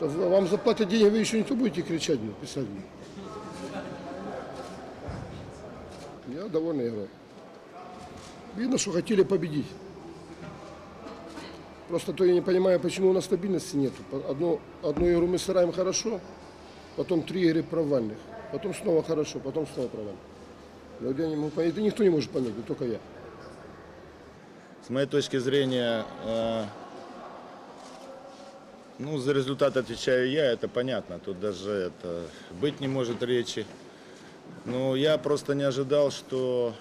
Вам заплатят деньги, вы еще не то будете кричать, писать мне. Я довольно играл. Видно, что хотели победить. Просто то я не понимаю, почему у нас стабильности нет. Одну, одну игру мы сыграем хорошо, потом три игры провальных, потом снова хорошо, потом снова провальных. Но я не могу понять, это никто не может понять, только я. С моей точки зрения, э, ну, за результат отвечаю я, это понятно. Тут даже это быть не может речи. Но я просто не ожидал, что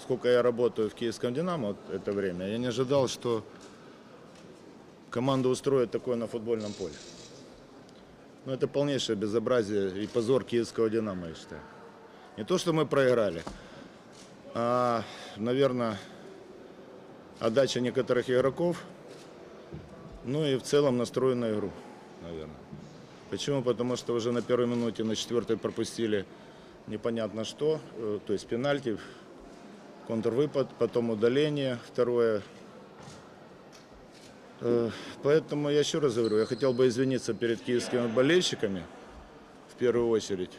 сколько я работаю в Киевском Динамо это время, я не ожидал, что команда устроит такое на футбольном поле. Ну, это полнейшее безобразие и позор Киевского Динамо, я считаю. Не то, что мы проиграли, а, наверное, отдача некоторых игроков, ну и в целом настрой на игру, наверное. Почему? Потому что уже на первой минуте, на четвертой пропустили непонятно что, э, то есть пенальти, контрвыпад, потом удаление, второе. Э, Поэтому я еще раз говорю, я хотел бы извиниться перед киевскими болельщиками, в первую очередь.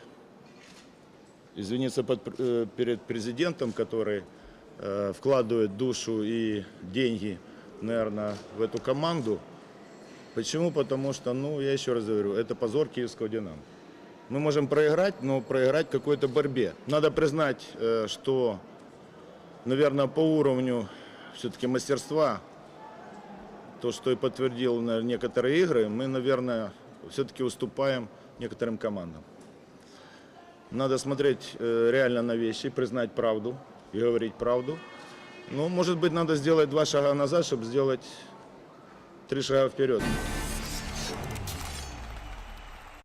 Извиниться под- э, перед президентом, который вкладывает душу и деньги, наверное, в эту команду. Почему? Потому что, ну, я еще раз говорю, это позор киевского «Динамо». Мы можем проиграть, но проиграть в какой-то борьбе. Надо признать, э, что, наверное, по уровню все-таки мастерства, то, что и подтвердил наверное, некоторые игры, мы, наверное, все-таки уступаем некоторым командам. Надо смотреть э, реально на вещи, признать правду и говорить правду. Ну, может быть, надо сделать два шага назад, чтобы сделать три шага вперед.